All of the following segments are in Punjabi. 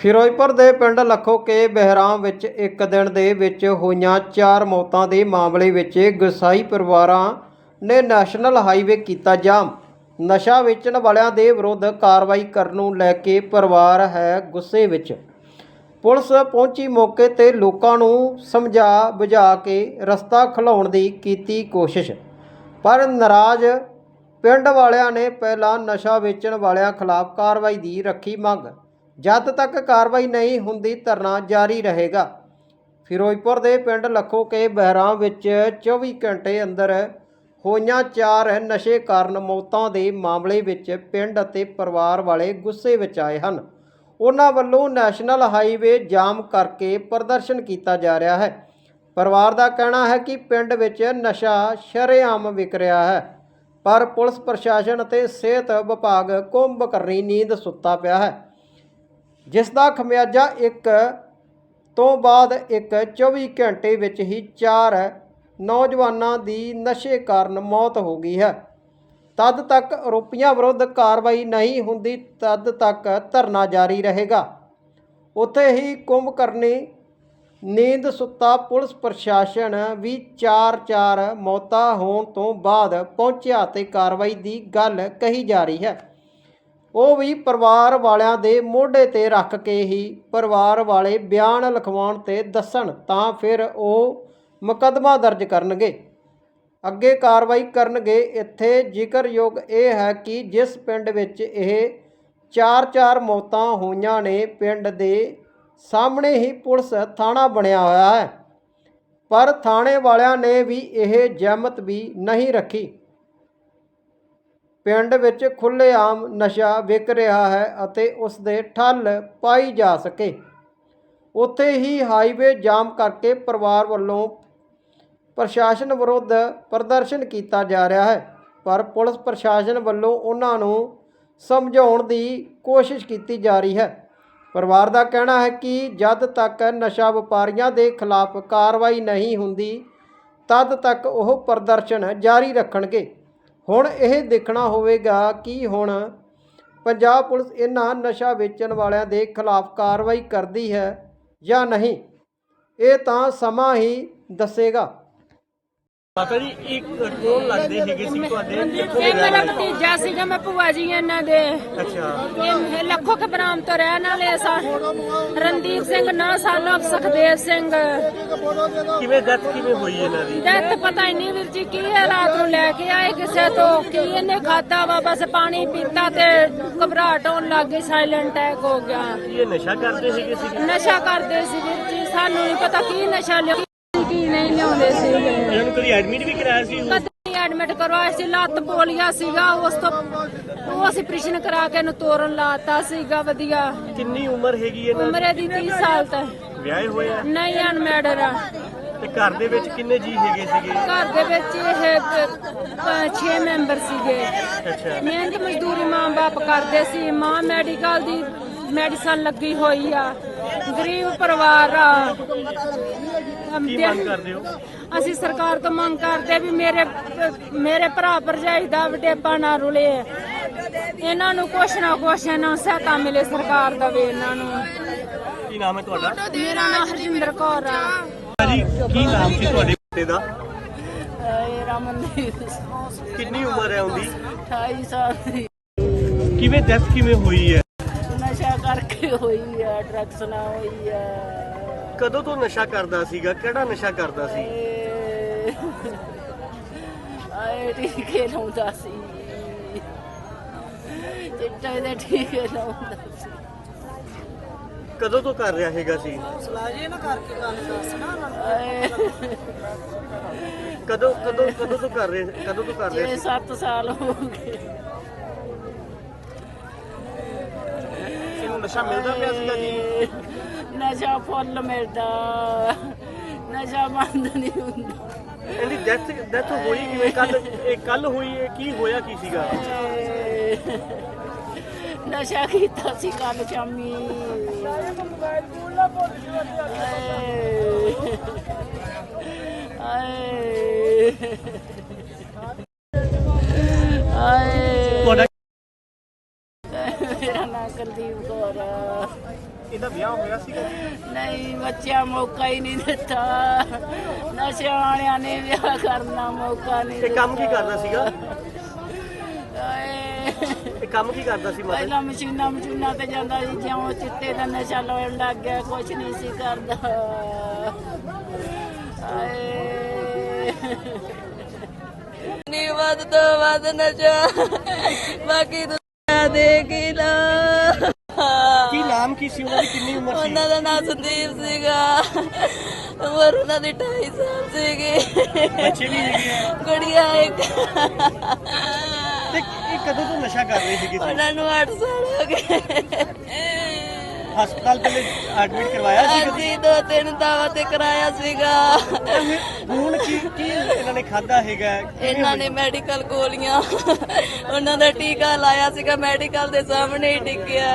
ਫਿਰੋਜ਼ਪੁਰ ਦੇ ਪਿੰਡ ਲੱਖੋਕੇ ਬਹਿਰਾਮ ਵਿੱਚ ਇੱਕ ਦਿਨ ਦੇ ਵਿੱਚ ਹੋਈਆਂ ਚਾਰ ਮੌਤਾਂ ਦੇ ਮਾਮਲੇ ਵਿੱਚ ਗੁਸਾਈ ਪਰਿਵਾਰਾਂ ਨੇ ਨੈਸ਼ਨਲ ਹਾਈਵੇ ਕੀਤਾ ਜਾਮ। ਨਸ਼ਾ ਵੇਚਣ ਵਾਲਿਆਂ ਦੇ ਵਿਰੁੱਧ ਕਾਰਵਾਈ ਕਰਨ ਨੂੰ ਲੈ ਕੇ ਪਰਿਵਾਰ ਹੈ ਗੁੱਸੇ ਵਿੱਚ। ਪੁਲਿਸ ਪਹੁੰਚੀ ਮੌਕੇ ਤੇ ਲੋਕਾਂ ਨੂੰ ਸਮਝਾ ਬੁਝਾ ਕੇ ਰਸਤਾ ਖਲਾਉਣ ਦੀ ਕੀਤੀ ਕੋਸ਼ਿਸ਼, ਪਰ ਨਾਰਾਜ਼ ਪਿੰਡ ਵਾਲਿਆਂ ਨੇ ਪਹਿਲਾਂ ਨਸ਼ਾ ਵੇਚਣ ਵਾਲਿਆਂ ਖਿਲਾਫ ਕਾਰਵਾਈ ਦੀ ਰੱਖੀ ਮੰਗ। ਜਦ ਤੱਕ ਕਾਰਵਾਈ ਨਹੀਂ ਹੁੰਦੀ ਧਰਨਾ ਜਾਰੀ ਰਹੇਗਾ। ਫਿਰੋਜ਼ਪੁਰ ਦੇ ਪਿੰਡ ਲੱਖੋ ਕੇ ਬਹਿਰਾਮ ਵਿੱਚ 24 ਘੰਟੇ ਅੰਦਰ ਹੋਈਆਂ ਚਾਰ ਨਸ਼ੇ ਕਾਰਨ ਮੌਤਾਂ ਦੇ ਮਾਮਲੇ ਵਿੱਚ ਪਿੰਡ ਅਤੇ ਪਰਿਵਾਰ ਵਾਲੇ ਗੁੱਸੇ ਵਿੱਚ ਆਏ ਹਨ। ਉਹਨਾਂ ਵੱਲੋਂ ਨੈਸ਼ਨਲ ਹਾਈਵੇ ਜਾਮ ਕਰਕੇ ਪ੍ਰਦਰਸ਼ਨ ਕੀਤਾ ਜਾ ਰਿਹਾ ਹੈ। ਪਰਿਵਾਰ ਦਾ ਕਹਿਣਾ ਹੈ ਕਿ ਪਿੰਡ ਵਿੱਚ ਨਸ਼ਾ ਸ਼ਰੇਆਮ ਵਿਕ ਰਿਹਾ ਹੈ, ਪਰ ਪੁਲਿਸ ਪ੍ਰਸ਼ਾਸਨ ਅਤੇ ਸਿਹਤ ਵਿਭਾਗ ਕੁੰਭਕਰਨੀ ਨੀਂਦ ਸੁੱਤਾ ਪਿਆ ਹੈ। ਜਿਸ ਦਾ ਖਮਿਆਜਾ ਇੱਕ ਤੋਂ ਬਾਅਦ ਇੱਕ 24 ਘੰਟੇ ਵਿੱਚ ਹੀ ਚਾਰ ਨੌਜਵਾਨਾਂ ਦੀ ਨਸ਼ੇ ਕਾਰਨ ਮੌਤ ਹੋ ਗਈ ਹੈ। ਤਦ ਤੱਕ ਆਰੋਪੀਆਂ ਵਿਰੁੱਧ ਕਾਰਵਾਈ ਨਹੀਂ ਹੁੰਦੀ, ਤਦ ਤੱਕ ਧਰਨਾ ਜਾਰੀ ਰਹੇਗਾ। ਉੱਥੇ ਹੀ ਕੁੰਭ ਕਰਨੀ ਨੀਂਦ ਸੁੱਤਾ ਪੁਲਿਸ ਪ੍ਰਸ਼ਾਸਨ ਵੀ ਚਾਰ ਚਾਰ ਮੌਤਾਂ ਹੋਣ ਤੋਂ ਬਾਅਦ ਪਹੁੰਚਿਆ ਤੇ ਕਾਰਵਾਈ ਦੀ ਗੱਲ ਕਹੀ ਜਾ ਰਹੀ ਹੈ। ਉਹ ਵੀ ਪਰਿਵਾਰ ਵਾਲਿਆਂ ਦੇ ਮੋਢੇ ਤੇ ਰੱਖ ਕੇ ਹੀ ਪਰਿਵਾਰ ਵਾਲੇ ਬਿਆਨ ਲਿਖਵਾਉਣ ਤੇ ਦੱਸਣ, ਤਾਂ ਫਿਰ ਉਹ ਮੁਕੱਦਮਾ ਦਰਜ ਕਰਨਗੇ। ਅੱਗੇ ਕਾਰਵਾਈ ਕਰਨਗੇ। ਇੱਥੇ ਜ਼ਿਕਰਯੋਗ ਇਹ ਹੈ ਕਿ ਜਿਸ ਪਿੰਡ ਵਿੱਚ ਇਹ ਚਾਰ-ਚਾਰ ਮੌਤਾਂ ਹੋਈਆਂ ਨੇ, ਪਿੰਡ ਦੇ ਸਾਹਮਣੇ ਹੀ ਪੁਲਿਸ ਥਾਣਾ ਬਣਿਆ ਹੋਇਆ ਹੈ। ਪਰ ਥਾਣੇ ਵਾਲਿਆਂ ਨੇ ਵੀ ਇਹ ਜਹਿਮਤ ਵੀ ਨਹੀਂ ਰੱਖੀ। ਪਿੰਡ ਵਿੱਚ ਖੁੱਲ੍ਹੇਆਮ ਨਸ਼ਾ ਵਿਕ ਰਿਹਾ ਹੈ ਅਤੇ ਉਸ ਦੇ ਠੱਲ ਪਾਈ ਜਾ ਸਕੇ। ਉੱਥੇ ਹੀ ਹਾਈਵੇ ਜਾਮ ਕਰਕੇ ਪਰਿਵਾਰ ਵੱਲੋਂ ਪ੍ਰਸ਼ਾਸਨ ਵਿਰੁੱਧ ਪ੍ਰਦਰਸ਼ਨ ਕੀਤਾ ਜਾ ਰਿਹਾ ਹੈ, ਪਰ ਪੁਲਿਸ ਪ੍ਰਸ਼ਾਸਨ ਵੱਲੋਂ ਉਹਨਾਂ ਨੂੰ ਸਮਝਾਉਣ ਦੀ ਕੋਸ਼ਿਸ਼ ਕੀਤੀ ਜਾ ਰਹੀ ਹੈ। ਪਰਿਵਾਰ ਦਾ ਕਹਿਣਾ ਹੈ ਕਿ ਜਦ ਤੱਕ ਨਸ਼ਾ ਵਪਾਰੀਆਂ ਦੇ ਖਿਲਾਫ ਕਾਰਵਾਈ ਨਹੀਂ ਹੁੰਦੀ, ਤਦ ਤੱਕ ਉਹ ਪ੍ਰਦਰਸ਼ਨ ਜਾਰੀ ਰੱਖਣਗੇ। ਹੁਣ ਇਹ ਦੇਖਣਾ ਹੋਵੇਗਾ ਕਿ ਹੁਣ ਪੰਜਾਬ ਪੁਲਿਸ ਇਹਨਾਂ ਨਸ਼ਾ ਵੇਚਣ ਵਾਲਿਆਂ ਦੇ ਖਿਲਾਫ ਕਾਰਵਾਈ ਕਰਦੀ ਹੈ ਜਾਂ ਨਹੀਂ, ਇਹ ਤਾਂ ਸਮਾਂ ਹੀ ਦੱਸੇਗਾ। ਮਾਤਾ ਜੀ ਇੱਕ ਕੌਣ ਲੱਗਦੇ ਹੈਗੇ ਸੀ ਤੁਹਾਡੇ ਇਹ ਮੇਰਾ ਭਤੀਜਾ ਸੀਗਾ ਮੈਂ ਭੂਆ ਜੀ ਇਹਨਾਂ ਦੇ। ਅੱਛਾ। ਇਹ ਲੱਖੋ ਖਬਰਾਮ ਤੋਂ ਰਹਿਣ ਵਾਲੇ ਸਾਂ ਰਣਦੀਪ ਸਿੰਘ ਨਾ ਸਾਨੋ ਸੁਖਦੇਵ ਸਿੰਘ। ਕਿਵੇਂ ਡੈਥ ਕਿਵੇਂ ਹੋਈ ਇਹਨਾਂ ਦੀ? ਡੈਥ ਪਤਾ ਹੀ ਨਹੀਂ ਵੀਰ ਜੀ ਕੀ ਹੈ? ਰਾਤ ਨੂੰ ਲੈ ਕੇ ਆਏ ਕਿਸੇ ਤੋਂ ਕੀ ਇਹਨੇ ਖਾਦਾ ਵਾ? ਬਸ ਪਾਣੀ ਪੀਤਾ ਤੇ ਘਬਰਾਹਟ ਹੋਣ ਲੱਗ ਗਈ ਸਾਇਲੈਂਟ ਅਟੈਕ ਹੋ ਗਿਆ। ਇਹ ਨਸ਼ਾ ਕਰਦੇ ਹੈਗੇ ਸੀ? ਨਸ਼ਾ ਕਰਦੇ ਸੀ ਵੀਰ ਜੀ ਸਾਨੂੰ ਨਹੀਂ ਪਤਾ ਕੀ ਨਸ਼ਾ ਲਿਆ। ਕੀ ਨਹੀਂ ਲਿਆਉਂਦੇ ਸੀ। ਇਹਨਾਂ ਨੂੰ ਕਦੀ ਐਡਮਿਟ ਵੀ ਕਰਾਇਆ ਸੀ ਕਦੇ ਐਡਮਿਟ ਕਰਵਾਇਆ ਸੀ ਲੱਤ ਪੋਲੀਆ ਸੀਗਾ ਉਸ ਤੋਂ ਉਹ ਅਸੀਂ ਆਪਰੇਸ਼ਨ ਕਰਾ ਕੇ ਇਹਨੂੰ ਤੋਰਨ ਲਾਤਾ ਸੀਗਾ ਵਧੀਆ। ਕਿੰਨੀ ਉਮਰ ਹੈਗੀ ਇਹਨਾਂ ਉਮਰ ਇਹਦੀ 30 ਸਾਲ ਤੱਕ ਦੀ ਵਿਆਹੇ ਹੋਏ ਆ? ਨਹੀਂ ਅਨਮੈਡਰ ਆ। ਤੇ ਘਰ ਦੇ ਵਿੱਚ ਕਿੰਨੇ ਜੀ ਹੈਗੇ ਸੀਗੇ? ਘਰ ਦੇ ਵਿੱਚ ਇਹ 6 ਮੈਂਬਰ ਸੀਗੇ। ਅੱਛਾ। ਮਿਹਨਤ ਮਜ਼ਦੂਰੀ ਮਾਂ-ਬਾਪ ਕਰਦੇ ਸੀ। ਮਾਂ ਮੈਡੀਕਲ ਦੀ ਮੈਡੀਸਨ ਲੱਗੀ ਹੋਈ ਆ। ਗਰੀਬ ਪਰਿਵਾਰ ਆ। ਕੀ ਮੰਗ ਕਰਦੇ ਹੋ? ਅਸੀਂ ਸਰਕਾਰ ਤੋਂ ਮੰਗ ਕਰਦੇ ਵੀ ਮੇਰੇ ਮੇਰੇ ਭਰਾ ਭਰਜਾਈ ਦਾ ਵਡੇਪਾ ਨਾ ਰੁਲੇ। ਇਹਨਾਂ ਨੂੰ ਕੁਛ ਨਾ ਕੁਛ ਨਾ ਸਹਾਇਤਾ ਮਿਲੇ ਸਰਕਾਰ ਦਾ ਵੀ ਇਹਨਾਂ ਨੂੰ। ਕੀ ਨਾਮ ਹੈ ਤੁਹਾਡਾ? ਮੇਰਾ ਨਾਮ ਹਰਜਿੰਦਰ ਕੌਰ ਆ। ਜੀ ਕੀ ਨਾਮ ਸੀ ਤੁਹਾਡੇ ਬੇਟੇ ਦਾ? ਇਹ ਰਮਨਦੀਪ ਕਿੰਨੀ ਉਮਰ ਹੈ ਉਹਦੀ? 28 ਸਾਲ ਦੀ। ਕਿਵੇਂ ਡੈਥ ਕਿਵੇਂ ਹੋਈ ਹੈ? ਨਸ਼ਾ ਕਰਕੇ ਹੋਈ ਆ ਡਰੱਗਸ ਨਾਲ ਹੋਈ ਆ ਕਦੋਂ ਤੋਂ ਨਸ਼ਾ ਕਰਦਾ ਸੀਗਾ? ਕਿਹੜਾ ਨਸ਼ਾ ਕਰਦਾ ਸੀ? ਆਏ। ਟੀਕੇ ਲਾਉਂਦਾ ਸੀ। ਚਿੱਟੇ ਦੇ ਟੀਕੇ ਲਾਉਂਦਾ ਸੀ। ਕਦੋਂ ਤੋਂ ਕਰ ਰਿਹਾ ਹੈਗਾ ਸੀ? ਆਏ। ਕਦੋਂ ਕਦੋਂ ਕਦੋਂ ਤੋਂ ਕਰ ਰਹੇ ਕਦੋਂ ਤੋਂ ਕਰ ਰਹੇ ਸੀ? ਸੱਤ ਸਾਲ ਹੋ ਗਏ। ਇਹਨੂੰ ਨਸ਼ਾ ਮਿਲਦਾ ਪਿਆ ਸੀਗਾ ਜੀ? ਨਸ਼ਾ ਫੁੱਲ ਮਿਲਦਾ। ਨਸ਼ਾ ਬੰਦ ਨਹੀਂ ਹੁੰਦਾ। ਇਹਦੀ ਡੈਥ ਡੈਥ ਹੋਈ ਕਿਵੇਂ? ਕੱਲ ਇਹ ਕੱਲ ਹੋਈ ਹੈ ਕੀ ਹੋਇਆ ਕੀ ਸੀਗਾ? ਨਸ਼ਾ ਕੀਤਾ ਸੀ ਕੱਲ ਸ਼ਾਮੀ। ਆਏ ਆਏ ਤੁਹਾਡਾ ਮੇਰਾ ਨਾਮ ਕੁਲਦੀਪ ਕੌਰ ਆ। ਇਹਦਾ ਵਿਆਹ ਹੋਇਆ ਸੀਗਾ ਨਹੀਂ ਬੱਚਿਆਂ ਮੌਕਾ ਹੀ ਨਹੀਂ ਦਿੱਤਾ। ਨਸ਼ਿਆਂ ਵਾਲਿਆਂ ਨੇ ਵਿਆਹ ਕਰਨਾ ਮੌਕਾ ਨਹੀਂ ਇਹ ਕੰਮ ਕੀ ਕਰਦਾ ਸੀਗਾ? ਹਾਏ। ਇਹ ਕੰਮ ਕੀ ਕਰਦਾ ਸੀ ਮਾਤਾ ਜੀ? ਪਹਿਲਾਂ ਮਸ਼ੀਨਾਂ ਮਸ਼ੀਨਾਂ ਤੇ ਜਾਂਦਾ ਸੀ ਜਿਉਂ ਚਿੱਟੇ ਦਾ ਨਸ਼ਾ ਲੈਣ ਲੱਗ ਗਿਆ ਕੁਝ ਨਹੀਂ ਸੀ ਕਰਦਾ। ਨੀ ਵੱਧ ਤੋਂ ਵੱਧ ਨਸ਼ਾ ਬਾਕੀ ਦੁਨੀਆ ਦੇ ਕੀ ਕੀ ਸੀ? ਉਹਨਾਂ ਦੀ ਕਿੰਨੀ ਉਮਰ ਸੀ? ਉਹਨਾਂ ਦਾ ਨਾਮ ਸੰਦੀਪ ਸੀਗਾ। ਉਮਰ ਉਹਨਾਂ ਦੀ 2.5 ਸਾਲ ਸੀਗੀ। ਬੱਚੇ ਵੀ ਹੈਗੇ ਆ। ਗੁੜੀਆ ਇੱਕ। ਤੇ ਇਹ ਕਦੋਂ ਤੋਂ ਨਸ਼ਾ ਕਰ ਰਹੇ ਸੀਗੇ ਸੀ ਉਹਨਾਂ ਨੂੰ 8 ਸਾਲ ਹੋ ਗਏ। ਹਸਪਤਾਲ ਪਹਿਲੇ ਐਡਮਿਟ ਕਰਵਾਇਆ ਸੀ ਕਦੀ ਅਸੀਂ ਦੋ ਤਿੰਨ ਦਾਵਾ ਤੇ ਕਰਾਇਆ ਸੀਗਾ। ਹੁਣ ਕੀ ਕੀ ਇਹਨਾਂ ਨੇ ਖਾਦਾ ਹੈਗਾ? ਇਹਨਾਂ ਨੇ ਮੈਡੀਕਲ ਗੋਲੀਆਂ। ਉਹਨਾਂ ਦਾ ਟੀਕਾ ਲਾਇਆ ਸੀਗਾ ਮੈਡੀਕਲ ਦੇ ਸਾਹਮਣੇ ਹੀ ਟਿਕਿਆ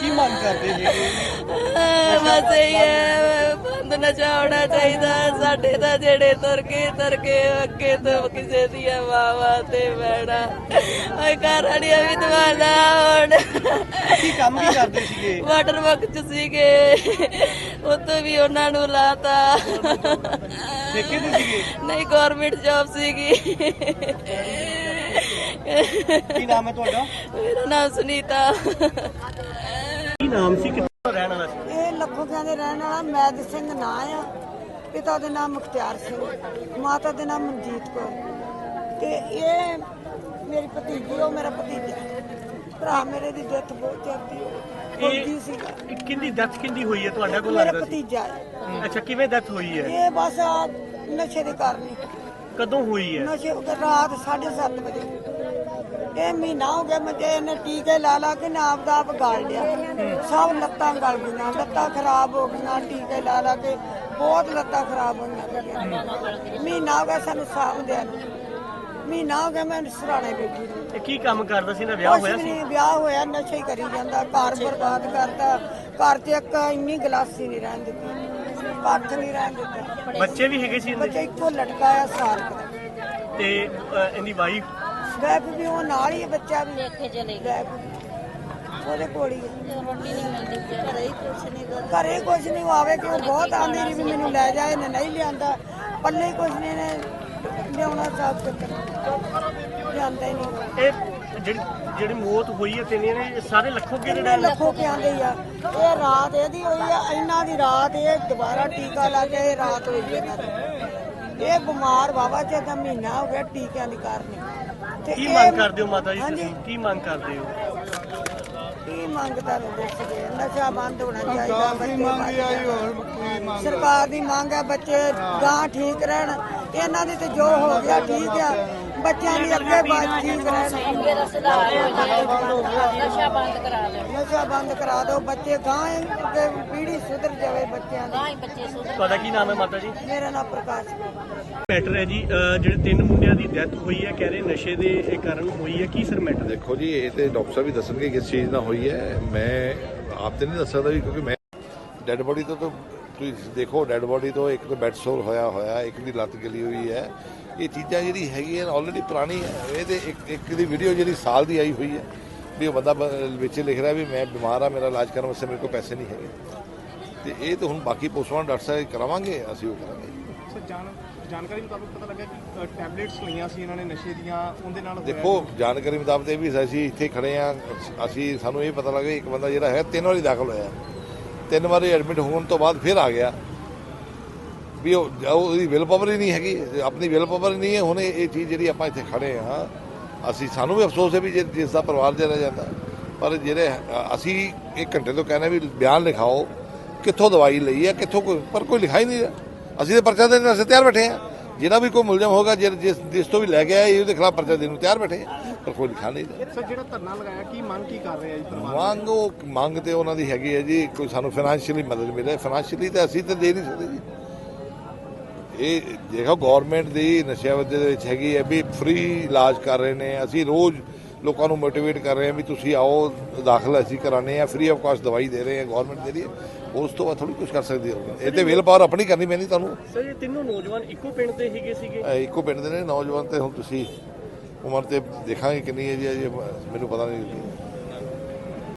ਕੀ ਮੰਗ ਕਰਦੇ ਹੈਗੇ ਬਸ ਇਹ ਹੈ ਬੰਦ ਨਸ਼ਾ ਹੋਣਾ ਚਾਹੀਦਾ। ਸਾਡੇ ਤਾਂ ਜਿਹੜੇ ਤੁਰ ਕੇ ਤੁਰ ਕੇ ਅੱਗੇ ਤੋਂ ਕਿਸੇ ਦੀਆਂ ਵਾਵਾ ਤੇ ਬੈਣਾ ਓਏ ਘਰ ਵਾਲੀਆਂ ਵੀ ਦਵਾਲਾ ਹੁਣ ਕੀ ਕੰਮ ਕੀ ਕਰਦੇ ਸੀਗੇ। ਵਾਟਰ ਵਰਕ ਚ ਸੀਗੇ। ਉੱਥੇ ਵੀ ਉਹਨਾਂ ਨੂੰ ਲਾਤਾ। ਦੇਖੇ ਤੇ ਸੀਗੇ? ਨਹੀਂ ਗਵਰਨਮੈਂਟ ਜੌਬ ਸੀਗੀ। ਕੀ ਨਾਮ ਹੈ ਤੁਹਾਡਾ? ਮੇਰਾ ਨਾਮ ਸੁਨੀਤਾ। ਨਾਮ ਸੀ? ਕਿੱਥੋਂ ਰਹਿਣ ਵਾਲਾ ਸੀ? ਇਹ ਲੱਖੋਕਿਆਂ ਦੇ ਰਹਿਣ ਵਾਲਾ ਮੈਦ ਸਿੰਘ ਨਾਂ ਆ। ਪਿਤਾ ਦੇ ਨਾਮ ਮੁਖਤਿਆਰ ਸਿੰਘ ਮਾਤਾ ਦੇ ਨਾਮ ਮਨਜੀਤ ਕੌਰ। ਤੇ ਇਹ ਮੇਰੀ ਭਤੀਜੀ ਉਹ ਮੇਰਾ ਭਤੀਜਾ। ਭਰਾ ਮੇਰੇ ਦੀ ਡੈਥ ਬਹੁਤ ਜਲਦੀ ਹੋ ਗਈ ਫੌਜੀ ਸੀਗਾ ਇਹ ਕਿੰਦੀ ਡੈਥ ਕਿੰਦੀ ਹੋਈ ਹੈ ਤੁਹਾਡਾ ਕੋਲ ਮੇਰਾ ਲੱਗਦਾ ਸੀ? ਭਤੀਜਾ ਹੈ। ਅੱਛਾ ਕਿਵੇਂ ਡੈਥ ਹੋਈ ਹੈ? ਇਹ ਬਸ ਨਸ਼ੇ ਦੇ ਕਾਰਨ। ਕਦੋਂ ਹੋਈ ਹੈ? ਨਸ਼ੇ ਉਹ ਰਾਤ 7:30 ਵਜੇ। ਇਹ ਮਹੀਨਾ ਹੋ ਗਿਆ ਮੈਂ ਇਹਨੇ ਟੀਕੇ ਲਾ ਲਾ ਕੇ ਨਾ ਆਪਦਾ ਆਪ ਗਾਲ ਲਿਆ। ਸਭ ਲੱਤਾਂ ਗਲ ਗਈਆਂ ਲੱਤਾਂ ਖਰਾਬ ਹੋ ਗਈਆਂ ਟੀਕੇ ਲਾ ਲਾ ਕੇ ਬਹੁਤ ਲੱਤਾਂ ਖਰਾਬ ਹੋਈਆਂ ਮਹੀਨਾ ਹੋ ਗਿਆ ਸਾਨੂੰ ਸਾਂਭ ਦਿਆ ਨੂੰ। ਮਹੀਨਾ ਹੋ ਗਿਆ ਮੈਂ ਸਰਾਣੇ ਬੈਠੀ ਨੂੰ। ਇਹ ਕੀ ਕੰਮ ਕਰਦਾ ਸੀ? ਨਾ ਵਿਆਹ ਹੋਇਆ ਸੀ? ਨਹੀਂ ਵਿਆਹ ਹੋਇਆ ਨਸ਼ਾ ਹੀ ਕਰੀ ਜਾਂਦਾ ਘਰ ਬਰਬਾਦ ਕਰਦਾ ਘਰ 'ਚ ਇੱਕ ਇੰਨੀ ਗਲਾਸੀ ਨਹੀਂ ਰਹਿਣ ਦਿੱਤੀ ਕੱਖ ਨਹੀਂ ਰਹਿਣ ਦਿੱਤਾ। ਬੱਚੇ ਵੀ ਹੈਗੇ ਸੀ ਇਹਦੇ? ਬੱਚਾ ਇੱਕੋ ਲਟਕਾਇਆ ਸਾਰਕ ਦਾ। ਤੇ ਅ, ਇਹਦੀ ਵਾਈਫ ਗੈਪ ਵੀ ਉਹ ਨਾਲ ਹੀ ਹੈ ਬੱਚਾ ਵੀ ਦੇਖੇ ਚਲੇ ਗਏ। ਉਹਦੇ ਕੋਲ ਹੀ। ਹੈ ਰੋਟੀ ਨਹੀਂ ਮਿਲਦੀ ਘਰੇ ਹੀ ਕੁਛ ਨਹੀਂ ਘਰੇ ਕੁਝ ਨਹੀਂ ਆਵੇ ਕਿ ਉਹ ਬਹੁਤ ਆਂਦੀ ਰਹੀ ਵੀ ਮੈਨੂੰ ਲੈ ਜਾ ਇਹਨੇ ਨਹੀਂ ਲਿਆਂਦਾ। ਪੱਲੇ ਕੁਝ ਨਹੀਂ ਨੇ ਲਿਆਉਣਾ ਸਾਫ਼ ਚੱਕਰ। ਜਾਂਦਾ ਹੀ ਨਹੀਂ। ਇਹ ਜਿਹੜੀ ਜਿਹੜੀ ਮੌਤ ਹੋਈ ਹੈ ਤਿੰਨ ਨੇ ਇਹ ਸਾਰੇ ਲੱਖੋਂ ਕਿਹੜੇ ਕਿੰਨੇ ਲੱਖੋਂ ਕੇ ਆਂਦੇ ਆ। ਇਹ ਰਾਤ ਇਹਦੀ ਹੋਈ ਆ ਇਹਨਾਂ ਦੀ ਰਾਤ ਇਹ ਦੁਬਾਰਾ ਟੀਕਾ ਲਾ ਕੇ ਇਹ ਰਾਤ ਹੋਈ ਇਹਨਾਂ ਦੀ। ਇਹ ਬਿਮਾਰ ਬਾਬਾ ਜੀ ਦਾ ਮਹੀਨਾ ਹੋ ਗਿਆ ਟੀਕਿਆਂ ਦੀ ਕਾਰਨ ਤੇ ਕੀ ਇਹ- ਮੰਗ ਕਰਦੇ ਹੋ ਮਾਤਾ ਜੀ ਹਾਂਜੀ। ਤੁਸੀਂ ਕੀ ਮੰਗ ਕਰਦੇ ਹੋ? ਕੀ ਮੰਗਦਾ ਰਹਿੰਦੇ ਸੀਗੇ ਨਸ਼ਾ ਬੰਦ ਹੋਣਾ ਚਾਹੀਦਾ ਬੱਚੇ ਬਚ ਜਾਣ। ਸਰਕਾਰ ਦੀ ਮੰਗ ਹੈ ਬੱਚੇ ਗਾਂ ਠੀਕ ਰਹਿਣ। ਇਹਨਾਂ ਦੀ ਤੇ ਜੋ ਹੋ ਗਿਆ ਠੀਕ ਆ। ਬੱਚਿਆਂ ਦੀ ਅੱਗੇ ਬਾਤ ਠੀਕ ਰਹਿਣ ਮੇਰਾ ਸੁਧਾਰ ਹੋ ਜਾਏ ਨਸ਼ਾ ਬੰਦ ਕਰਾ ਦੇ ਨਸ਼ਾ ਬੰਦ ਕਰਾ ਦਿਓ ਬੱਚੇ ਗਾਂ ਅੱਗੇ ਪੀੜ੍ਹੀ ਸੁਧਰ ਜਾਵੇ ਬੱਚਿਆਂ ਦੀ। ਹੀ ਬੱਚੇ ਸੁਧਰ ਤੁਹਾਡਾ ਕੀ ਨਾਮ ਹੈ ਮਾਤਾ ਜੀ? ਮੇਰਾ ਨਾਮ ਪ੍ਰਕਾਸ਼ ਕੁਮਾਰ ਮੈਟਰ ਹੈ ਜੀ ਜਿਹੜੇ ਤਿੰਨ ਮੁੰਡਿਆਂ ਦੀ ਡੈਥ ਹੋਈ ਹੈ ਕਹਿ ਰਹੇ ਨਸ਼ੇ ਦੇ ਇਹ ਕਾਰਨ ਹੋਈ ਹੈ ਕੀ ਸਰ ਮੈਟਰ ਦੇਖੋ ਜੀ ਇਹ ਤੇ ਡਾਕਟਰ ਸਾਹਿਬ ਵੀ ਦੱਸਣਗੇ ਕਿਸ ਚੀਜ਼ ਨਾਲ ਹੋਈ ਹੈ। ਮੈਂ ਆਪ ਤੇ ਨਹੀਂ ਦੱਸ ਸਕਦਾ ਵੀ ਕਿਉਂਕਿ ਮੈਂ ਡੈੱਡ ਬੋਡੀ ਤੋਂ ਤਾਂ ਤੁਸੀਂ ਦੇਖੋ ਡੈੱਡ ਬੋਡੀ ਤੋਂ ਇੱਕ ਤਾਂ ਬੈਡ ਸੋਰ ਹੋਇਆ ਹੋਇਆ ਇੱਕ ਦੀ ਲੱਤ ਗਲੀ ਹੋਈ ਹੈ। ਇਹ ਚੀਜ਼ਾਂ ਜਿਹੜੀ ਹੈਗੀਆਂ ਆਲਰੇਡੀ ਪੁਰਾਣੀ ਹੈ। ਇਹ ਤੇ ਇੱਕ ਇੱਕ ਦੀ ਵੀਡੀਓ ਜਿਹੜੀ ਸਾਲ ਦੀ ਆਈ ਹੋਈ ਹੈ ਵੀ ਉਹ ਬੰਦਾ ਵਿੱਚ ਲਿਖ ਰਿਹਾ ਵੀ ਮੈਂ ਬਿਮਾਰ ਆ ਮੇਰਾ ਇਲਾਜ ਕਰਨ ਵਾਸਤੇ ਮੇਰੇ ਕੋਲ ਪੈਸੇ ਨਹੀਂ ਹੈਗੇ। ਤੇ ਇਹ ਤਾਂ ਹੁਣ ਬਾਕੀ ਪੋਸਟਮਾਰਟਮ ਡਾਕਟਰ ਸਾਹਿਬ ਕਰਾਵਾਂਗੇ ਅਸੀਂ ਉਹ ਕਰਾਂਗੇ। ਜਾਣਕਾਰੀ ਮੁਤਾਬਕ ਪਤਾ ਲੱਗਾ ਕਿ ਟੈਬਲੇਟਸ ਲਈਆਂ ਸੀ ਇਹਨਾਂ ਨੇ ਨਸ਼ੇ ਦੀਆਂ ਉਹਦੇ ਨਾਲ ਦੇਖੋ ਜਾਣਕਾਰੀ ਮੁਤਾਬਕ ਇਹ ਵੀ ਅਸੀਂ ਇੱਥੇ ਖੜੇ ਆ ਅਸੀਂ ਸਾਨੂੰ ਇਹ ਪਤਾ ਲੱਗਾ ਇੱਕ ਬੰਦਾ ਜਿਹੜਾ ਹੈ ਤਿੰਨ ਵਾਰੀ ਦਾਖਲ ਹੋਇਆ। ਤਿੰਨ ਵਾਰੀ ਐਡਮਿਟ ਹੋਣ ਤੋਂ ਬਾਅਦ ਫਿਰ ਆ ਗਿਆ। ਵੀ ਉਹ ਉਹਦੀ ਵਿਲ ਪਾਵਰ ਹੀ ਨਹੀਂ ਹੈਗੀ, ਆਪਣੀ ਵਿਲ ਪਾਵਰ ਨਹੀਂ ਹੈ। ਹੁਣ ਇਹ ਚੀਜ਼ ਜਿਹੜੀ ਆਪਾਂ ਇੱਥੇ ਖੜੇ ਆ ਅਸੀਂ ਸਾਨੂੰ ਵੀ ਅਫਸੋਸ ਹੈ ਵੀ ਜੇ ਜਿਸ ਦਾ ਪਰਿਵਾਰ ਜਿਹੜਾ ਜਾਂਦਾ। ਪਰ ਜਿਹੜੇ ਅਸੀਂ ਇੱਕ ਘੰਟੇ ਤੋਂ ਕਹਿੰਦੇ ਵੀ ਬਿਆਨ ਲਿਖਾਓ, ਕਿੱਥੋਂ ਦਵਾਈ ਲਈ ਹੈ, ਕਿੱਥੋਂ ਕੋਈ ਪਰ ਕੋਈ ਲਿਖਾ ਹੀ ਨਹੀਂ ਰਿਹਾ ਅਸੀਂ ਤਾਂ ਪਰਚਾ ਦੇਣ ਵਾਸਤੇ ਤਿਆਰ ਬੈਠੇ ਆ ਜਿਹੜਾ ਵੀ ਕੋਈ ਮੁਲਜ਼ਮ ਹੋਗਾ ਜਿ- ਜਿਸ ਜਿਸ ਤੋਂ ਵੀ ਲੈ ਕੇ ਆਇਆ ਉਹਦੇ ਖਿਲਾਫ ਪਰਚਾ ਦੇਣ ਨੂੰ ਤਿਆਰ ਬੈਠੇ ਆ। ਪਰ ਕੋਈ ਲਿਖਾ ਨਹੀਂ ਸਰ ਜਿਹੜਾ ਧਰਨਾ ਲਗਾਇਆ ਕੀ ਮੰਗ ਕੀ ਕਰ ਰਿਹਾ ਜੀ ਪਰਿਵਾਰ ਮੰਗ ਉਹ ਮੰਗ ਤੇ ਉਹਨਾਂ ਦੀ ਹੈਗੀ ਹੈ ਜੀ ਕੋਈ ਸਾਨੂੰ ਫਾਈਨੈਂਸ਼ੀਅਲੀ ਮਦਦ ਮਿਲੇ। ਫਾਈਨੈਂਸ਼ੀਅਲੀ ਤਾਂ ਅਸੀਂ ਤਾਂ ਦੇ ਨਹੀਂ ਸਕਦੇ ਜੀ। ਇਹ ਦੇਖੋ ਗਵਰਨਮੈਂਟ ਦੀ ਨਸ਼ਿਆਵਦੀ ਦੇ ਵਿੱਚ ਹੈਗੀ ਹੈ ਵੀ ਫ੍ਰੀ ਇਲਾਜ ਕਰ ਰਹੇ ਨੇ। ਅਸੀਂ ਰੋਜ਼ ਲੋਕਾਂ ਨੂੰ ਮੋਟੀਵੇਟ ਕਰ ਰਹੇ ਹਾਂ ਵੀ ਤੁਸੀਂ ਆਓ ਦਾਖਲ ਅਸੀਂ ਕਰਾਣੇ ਆ ਫ੍ਰੀ ਆਫ ਕਾਸਟ ਦਵਾਈ ਦੇ ਰਹੇ ਹਾਂ ਗਵਰਨਮੈਂਟ ਦੇ ਰਹੀ ਹੈ ਉਸ ਤੋਂ ਬਾਅਦ ਥੋੜੀ ਕੁਝ ਕਰ ਸਕਦੀ ਹੈ ਇਹ ਤੇ ਵੇਲ ਪਾਵਰ ਆਪਣੀ ਕਰਨੀ ਪੈਣੀ ਤੁਹਾਨੂੰ। ਸਰ ਇਹ ਤਿੰਨੋਂ ਨੌਜਵਾਨ ਇੱਕੋ ਪਿੰਡ ਦੇ ਹੈਗੇ ਸੀਗੇ? ਇਹ ਇੱਕੋ ਪਿੰਡ ਦੇ ਨੇ। ਨੌਜਵਾਨ ਤੇ ਹੁਣ ਤੁਸੀਂ ਉਮਰ ਤੇ ਦੇਖਾਂਗੇ ਕਿੰਨੀ ਹੈ ਜੀ ਅਜੇ ਮੈਨੂੰ ਪਤਾ ਨਹੀਂ।